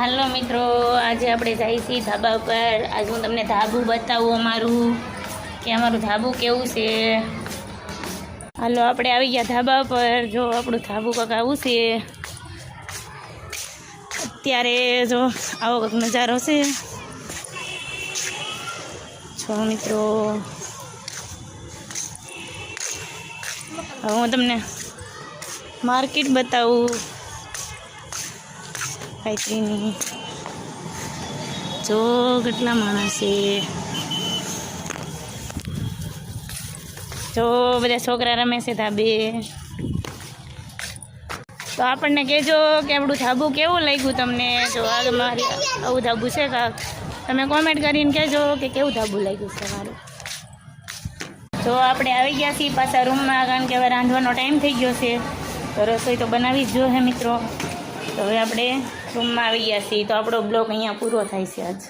હાલો મિત્રો, આજે આપણે જઈએ છીએ ધાબા ઉપર. આજે હું તમને ધાબુ બતાવું અમારું, કે અમારું ધાબુ કેવું છે. હાલો, આપણે આવી ગયા ધાબા પર જો, આપણું ધાબુ કંઈક આવું છે. અત્યારે જો, આવો કંઈક નજારો છે. છો મિત્રો. હવે હું તમને માર્કેટ બતાવું. ગાયત્રીની જો કેટલા માણસ છે. જો બધા છોકરા રમે છે ધાબે. તો આપણને કહેજો કે આપણું ધાબુ કેવું લાગ્યું તમને? જો આ મારી આવું ધાબુ છે કાંક તમે કોમેન્ટ કરીને કહેજો કે કેવું ધાબુ લાગ્યું છે મારું. જો આપણે આવી ગયા છીએ પાછા રૂમમાં, કારણ કે હવે રાંધવાનો ટાઈમ થઈ ગયો છે. તો રસોઈ તો બનાવી જ જો હે મિત્રો. તો હવે આપણે રૂમમાં આવી ગયા છીએ. તો આપણો બ્લોગ અહીંયા પૂરો થાય છે આજ.